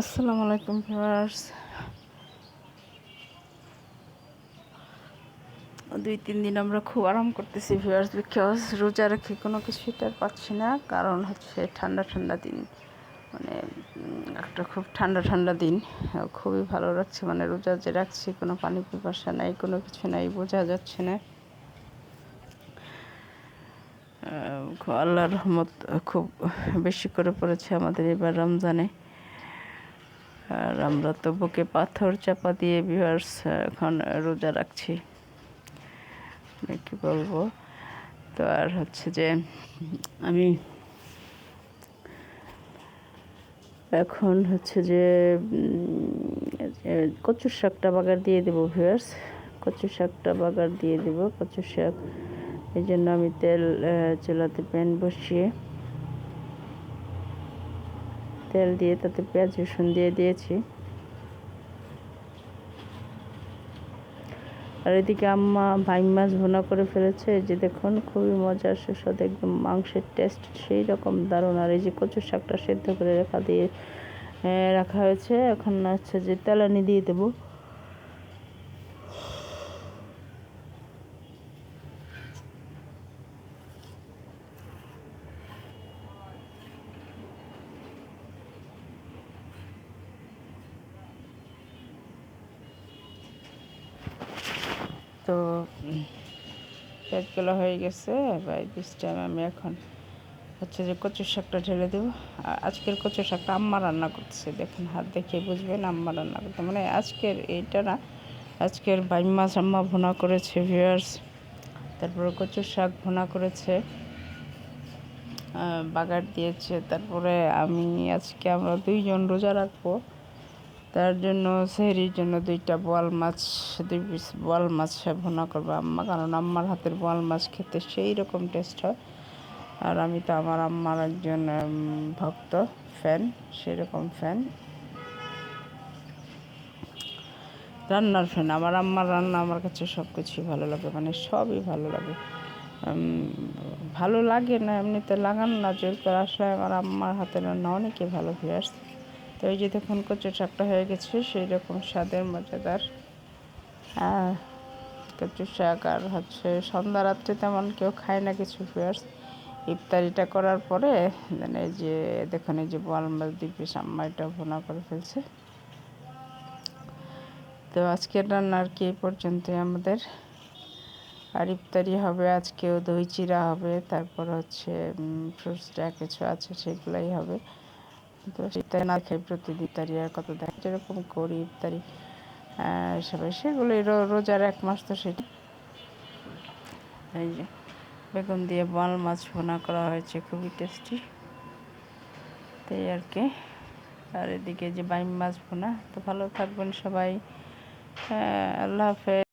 আসসালামু আলাইকুম ভিউয়ার্স। দুই, তিন দিন আমরা খুব আরাম করতেছি ভিউয়ার্স বিকজ রোজা রেখে কোনো কিছুই টের পাচ্ছি না, কারণ হচ্ছে ঠান্ডা ঠান্ডা দিন। মানে একটা খুব ঠান্ডা ঠান্ডা দিন। খুবই ভালো লাগছে মানে রোজা যে রাখছি, কোনো পানি পিপাসা নাই, কোনো কিছু নাই, বোঝা যাচ্ছে না। আল্লাহর রহমত, খুব বেশি করে পড়েছে আমাদের এবার রমজানে। আর আমরা তো বুকে পাথর চাপা দিয়ে ভিউয়ার্স এখন রোজা রাখছি। কি বলব? তো আর হচ্ছে যে আমি এখন হচ্ছে যে উম, এ, কচু শাকটা বাগার দিয়ে দেবো ভিউয়ার্স কচু শাকটা বাগার দিয়ে দেব। কচু শাক এই জন্য আমি তেল চুলাতে প্যান বসিয়ে তেল দিয়ে, তাতে পেঁয়াজ, রসুন দিয়ে দিয়েছি। আর এদিকে আম্মা ভাই মাছ ভুনা করে ফেলেছে। যে দেখুন, খুবই মজার, সুস্বাদ, একদম মাংসের টেস্ট সেই রকম দারুণ। আর এই যে কচু শাকটা সেদ্ধ করে রাখা দিয়ে রাখা হয়েছে। এখন হচ্ছে যে তেলানি দিয়ে দেবো। তো পেঁয়াজগুলো হয়ে গেছে বাই দিস টাইম আমি এখন হচ্ছে যে কচুর শাকটা ঢেলে দেবো। আজকের কচু শাকটা আম্মা রান্না করতেছে, দেখুন হাত দেখে বুঝবেন আম্মা রান্না করতে। মানে আজকের এইটা না, আজকের বাইম মাছ আম্মা ভুনা করেছে ভিউয়ার্স তারপরে কচুর শাক ভোনা করেছে বাগার দিয়েছে। তারপরে আমি আজকে আমরা দুইজন রোজা রাখব। তার জন্য সেহরির জন্য দুইটা বোয়াল মাছ, দুই পিস বোয়াল মাছ ভুনা করব আম্মা, কারণ আম্মার হাতের বোয়াল মাছ খেতে সেই রকম টেস্ট হয়। আর আমি তো আমার আম্মার একজন ভক্ত ফ্যান সেরকম ফ্যান রান্নার ফ্যান আমার আম্মার রান্না আমার কাছে সব কিছুই ভালো লাগে মানে সবই ভালো লাগে। ভালো লাগে না, এমনিতে লাগান না, জোর করে আসলে আমার আম্মার হাতের রান্না অনেকই ভালো হয়ে আসছে তো এই যে দেখুন, কচু শাকটা হয়ে গেছে, সেই রকম স্বাদের, মজাদার। কচু শাক আর হচ্ছে সন্ধ্যা রাত্রে তেমন কেউ খায় না কিছু ফিয়ার্স ইফতারিটা করার পরে মানে এই যে দেখুন, এই যে বোয়াল মাছ আম্মা এটা ভুনা করে ফেলছে। তো আজকের রান্না আর কি, এই পর্যন্তই আমাদের। আর ইফতারি হবে, আজকেও দই চিরা হবে, তারপর হচ্ছে ফ্রুটস যা কিছু আছে, সেগুলাই হবে। তো সেটা না খাই প্রতিদিন ইফতারি আর কত দেখা, যেরকম করি ইফতারি সবাই সেগুলোই রোজার এক মাস তো সেটা। এই যে বেগুন দিয়ে বাল মাছ ভুনা করা হয়েছে, খুবই টেস্টি তাই আর কি। আর এদিকে যে বাইম মাছ ভুনা, তো ভালো থাকবেন সবাই। আল্লাহ হাফেজ।